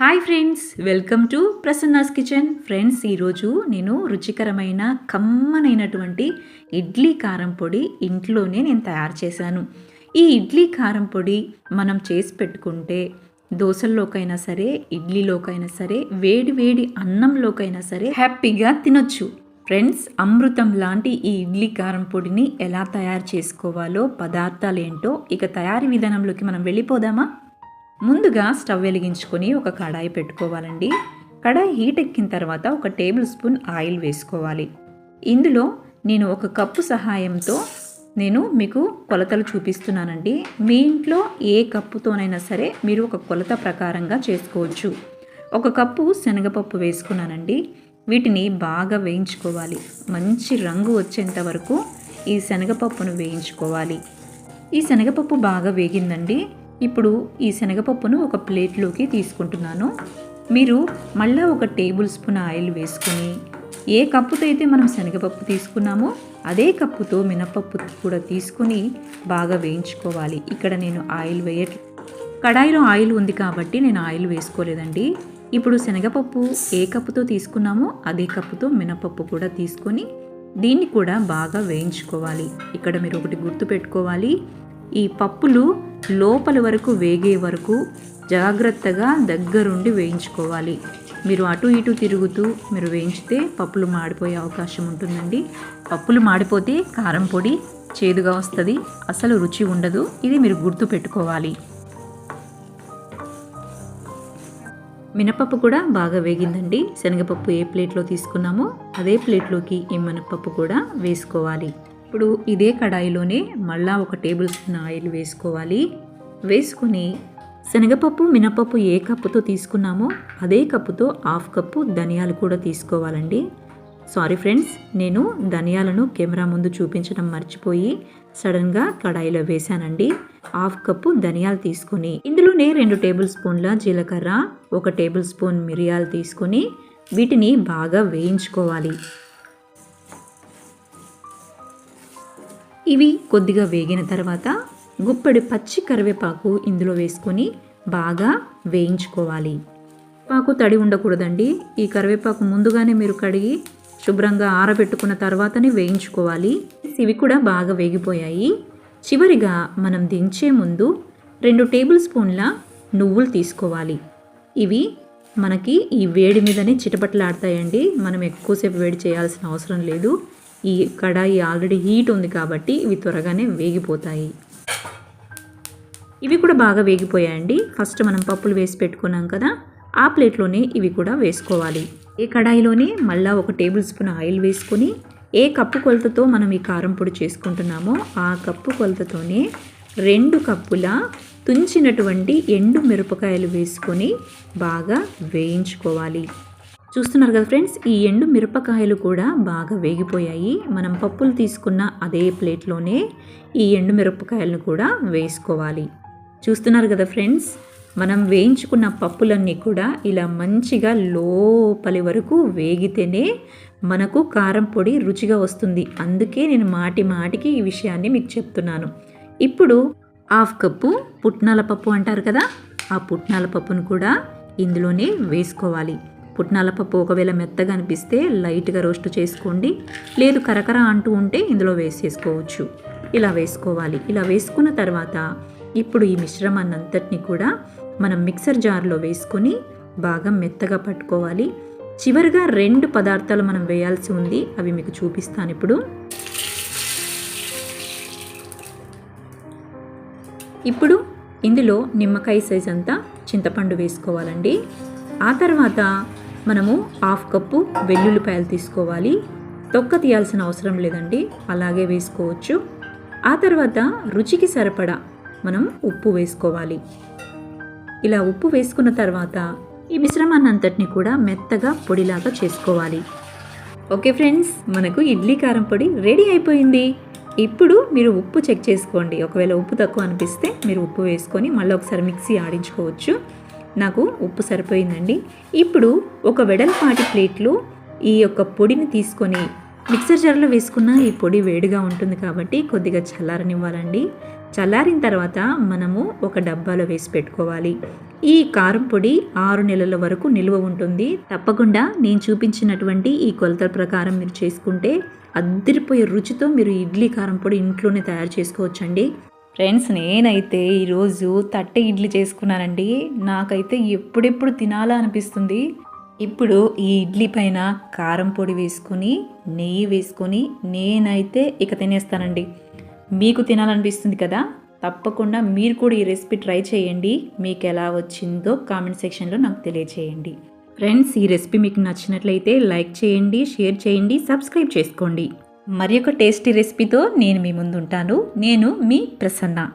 Hi friends welcome to Prasanna's kitchen friends ఈరోజు నేను రుచికరమైన కమ్మనైనటువంటి ఇడ్లీ కారం పొడి ఇంట్లోనే నేను తయారు చేశాను. ఈ ఇడ్లీ కారం పొడి మనం చేసి పెట్టుకుంటే దోశల్లోకైనా సరే ఇడ్లీలోకైనా సరే వేడి వేడి అన్నంలోకైనా సరే హ్యాపీగా తినొచ్చు. ఫ్రెండ్స్ అమృతం లాంటి ఈ ఇడ్లీ కారం పొడిని ఎలా తయారు చేసుకోవాలో పదార్థాలు ఏంటో ఇక తయారీ విధానంలోకి మనం వెళ్ళిపోదామా? ముందుగా స్టవ్ వెలిగించుకొని ఒక కడాయి పెట్టుకోవాలండి. కడాయి హీట్ ఎక్కిన తర్వాత ఒక టేబుల్ స్పూన్ ఆయిల్ వేసుకోవాలి. ఇందులో నేను ఒక కప్పు సహాయంతో నేను మీకు కొలతలు చూపిస్తున్నానండి. మీ ఇంట్లో ఏ కప్పుతోనైనా సరే మీరు ఒక కొలత ప్రకారంగా చేసుకోవచ్చు. ఒక కప్పు శనగపప్పు వేసుకున్నానండి. వీటిని బాగా వేయించుకోవాలి. మంచి రంగు వచ్చేంత వరకు ఈ శనగపప్పును వేయించుకోవాలి. ఈ శనగపప్పు బాగా వేగిందండి. ఇప్పుడు ఈ శనగపప్పును ఒక ప్లేట్లోకి తీసుకుంటున్నాను. మీరు మళ్ళీ ఒక టేబుల్ స్పూన్ ఆయిల్ వేసుకొని ఏ కప్పుతో అయితే మనం శనగపప్పు తీసుకున్నామో అదే కప్పుతో మినపప్పు కూడా తీసుకొని బాగా వేయించుకోవాలి. ఇక్కడ నేను ఆయిల్ వేయట్ కడాయిలో ఆయిల్ ఉంది కాబట్టి నేను ఆయిల్ వేసుకోలేదండి. ఇప్పుడు శనగపప్పు ఏ కప్పుతో తీసుకున్నామో అదే కప్పుతో మినపప్పు కూడా తీసుకొని దీన్ని కూడా బాగా వేయించుకోవాలి. ఇక్కడ మీరు ఒకటి గుర్తు పెట్టుకోవాలి ఈ పప్పులు లోపల వరకు వేగే వరకు జాగ్రత్తగా దగ్గరుండి వేయించుకోవాలి. మీరు అటు ఇటు తిరుగుతూ మీరు వేయించితే పప్పులు మాడిపోయే అవకాశం ఉంటుందండి. పప్పులు మాడిపోతే కారం పొడి చేదుగా వస్తుంది. అసలు రుచి ఉండదు. ఇది మీరు గుర్తు పెట్టుకోవాలి. మినపప్పు కూడా బాగా వేగిందండి. శనగపప్పు ఏ ప్లేట్లో తీసుకున్నామో అదే ప్లేట్లోకి ఈ మినపప్పు కూడా వేసుకోవాలి. ఇప్పుడు ఇదే కడాయిలోనే మళ్ళా ఒక టేబుల్ స్పూన్ ఆయిల్ వేసుకోవాలి. వేసుకొని శనగపప్పు మినపప్పు ఏ కప్పుతో తీసుకున్నామో అదే కప్పుతో హాఫ్ కప్పు ధనియాలు కూడా తీసుకోవాలండి. సారీ ఫ్రెండ్స్ నేను ధనియాలను కెమెరా ముందు చూపించడం మర్చిపోయి సడన్గా కడాయిలో వేశానండి. హాఫ్ కప్పు ధనియాలు తీసుకొని ఇందులోనే రెండు టేబుల్ స్పూన్ల జీలకర్ర ఒక టేబుల్ స్పూన్ మిరియాలు తీసుకొని వీటిని బాగా వేయించుకోవాలి. ఇవి కొద్దిగా వేగిన తర్వాత గుప్పడి పచ్చి కరివేపాకు ఇందులో వేసుకొని బాగా వేయించుకోవాలి. పాకు తడి ఉండకూడదండి. ఈ కరివేపాకు ముందుగానే మీరు కడిగి శుభ్రంగా ఆరబెట్టుకున్న తర్వాతనే వేయించుకోవాలి. ఇవి కూడా బాగా వేగిపోయాయి. చివరిగా మనం దించే ముందు రెండు టేబుల్ స్పూన్ల నువ్వులు తీసుకోవాలి. ఇవి మనకి ఈ వేడి మీదనే చిటపట్లాడతాయండి. మనం ఎక్కువసేపు వేడి చేయాల్సిన అవసరం లేదు. ఈ కడాయి ఆల్రెడీ హీట్ ఉంది కాబట్టి ఇవి త్వరగానే వేగిపోతాయి. ఇవి కూడా బాగా వేగిపోయాయండి. ఫస్ట్ మనం పప్పులు వేసి పెట్టుకున్నాం కదా ఆ ప్లేట్లోనే ఇవి కూడా వేసుకోవాలి. ఏ కడాయిలోనే మళ్ళా ఒక టేబుల్ స్పూన్ ఆయిల్ వేసుకొని ఏ కప్పు కొలతతో మనం ఈ కారం పొడి చేసుకుంటున్నామో ఆ కప్పు కొలతతోనే రెండు కప్పుల తుంచినటువంటి ఎండు మిరపకాయలు వేసుకొని బాగా వేయించుకోవాలి. చూస్తున్నారు కదా ఫ్రెండ్స్ ఈ ఎండు మిరపకాయలు కూడా బాగా వేగిపోయాయి. మనం పప్పులు తీసుకున్న అదే ప్లేట్లోనే ఈ ఎండు మిరపకాయలను కూడా వేసుకోవాలి. చూస్తున్నారు కదా ఫ్రెండ్స్ మనం వేయించుకున్న పప్పులన్నీ కూడా ఇలా మంచిగా లోపలి వరకు వేగితేనే మనకు కారం పొడి రుచిగా వస్తుంది. అందుకే నేను మాటి మాటికి ఈ విషయాన్ని మీకు చెప్తున్నాను. ఇప్పుడు హాఫ్ కప్పు పుట్నాల పప్పు అంటారు కదా ఆ పుట్నాల పప్పును కూడా ఇందులోనే వేసుకోవాలి. పుట్నాల పప్పు ఒకవేళ మెత్తగా అనిపిస్తే లైట్గా రోస్ట్ చేసుకోండి. లేదు కరకర అంటూ ఉంటే ఇందులో వేసేసుకోవచ్చు. ఇలా వేసుకోవాలి. ఇలా వేసుకున్న తర్వాత ఇప్పుడు ఈ మిశ్రమాన్నంతటిని కూడా మనం మిక్సర్ జార్లో వేసుకొని బాగా మెత్తగా పట్టుకోవాలి. చివరిగా రెండు పదార్థాలు మనం వేయాల్సి ఉంది. అవి మీకు చూపిస్తాను ఇప్పుడు. ఇప్పుడు ఇందులో నిమ్మకాయ సైజ్ అంతా చింతపండు వేసుకోవాలండి. ఆ తర్వాత మనము హాఫ్ కప్పు వెల్లుల్లిపాయలు తీసుకోవాలి. తొక్క తీయాల్సిన అవసరం లేదండి అలాగే వేసుకోవచ్చు. ఆ తర్వాత రుచికి సరిపడా మనం ఉప్పు వేసుకోవాలి. ఇలా ఉప్పు వేసుకున్న తర్వాత ఈ మిశ్రమాన్నంతటిని కూడా మెత్తగా పొడిలాగా చేసుకోవాలి. ఓకే ఫ్రెండ్స్ మనకు ఇడ్లీ కారం పొడి రెడీ అయిపోయింది. ఇప్పుడు మీరు ఉప్పు చెక్ చేసుకోండి. ఒకవేళ ఉప్పు తక్కువ అనిపిస్తే మీరు ఉప్పు వేసుకొని మళ్ళీ ఒకసారి మిక్సీ ఆడించుకోవచ్చు. నాకు ఉప్పు సరిపోయిందండి. ఇప్పుడు ఒక వెడల్పాటి ప్లేట్లో ఈ యొక్క పొడిని తీసుకొని మిక్సర్ జార్లో వేసుకున్న ఈ పొడి వేడిగా ఉంటుంది కాబట్టి కొద్దిగా చల్లారనివ్వాలండి. చల్లారిన తర్వాత మనము ఒక డబ్బాలో వేసి పెట్టుకోవాలి. ఈ కారం పొడి ఆరు నెలల వరకు నిల్వ ఉంటుంది. తప్పకుండా నేను చూపించినటువంటి ఈ కొలతల ప్రకారం మీరు చేసుకుంటే అద్దరిపోయే రుచితో మీరు ఇడ్లీ కారం పొడి ఇంట్లోనే తయారు చేసుకోవచ్చండి. ఫ్రెండ్స్ నేనైతే ఈరోజు తట్టె ఇడ్లీ చేసుకున్నానండి. నాకైతే ఎప్పుడెప్పుడు తినాలా అనిపిస్తుంది. ఇప్పుడు ఈ ఇడ్లీ పైన కారం పొడి వేసుకొని నెయ్యి వేసుకొని నేనైతే ఇక తినేస్తానండి. మీకు తినాలనిపిస్తుంది కదా? తప్పకుండా మీరు కూడా ఈ రెసిపీ ట్రై చేయండి. మీకు ఎలా వచ్చిందో కామెంట్ సెక్షన్లో నాకు తెలియచేయండి. ఫ్రెండ్స్ ఈ రెసిపీ మీకు నచ్చినట్లయితే లైక్ చేయండి షేర్ చేయండి సబ్స్క్రైబ్ చేసుకోండి. మరి ఒక టేస్టీ రెసిపీతో నేను మీ ముందుంటాను. నేను మీ ప్రసన్న.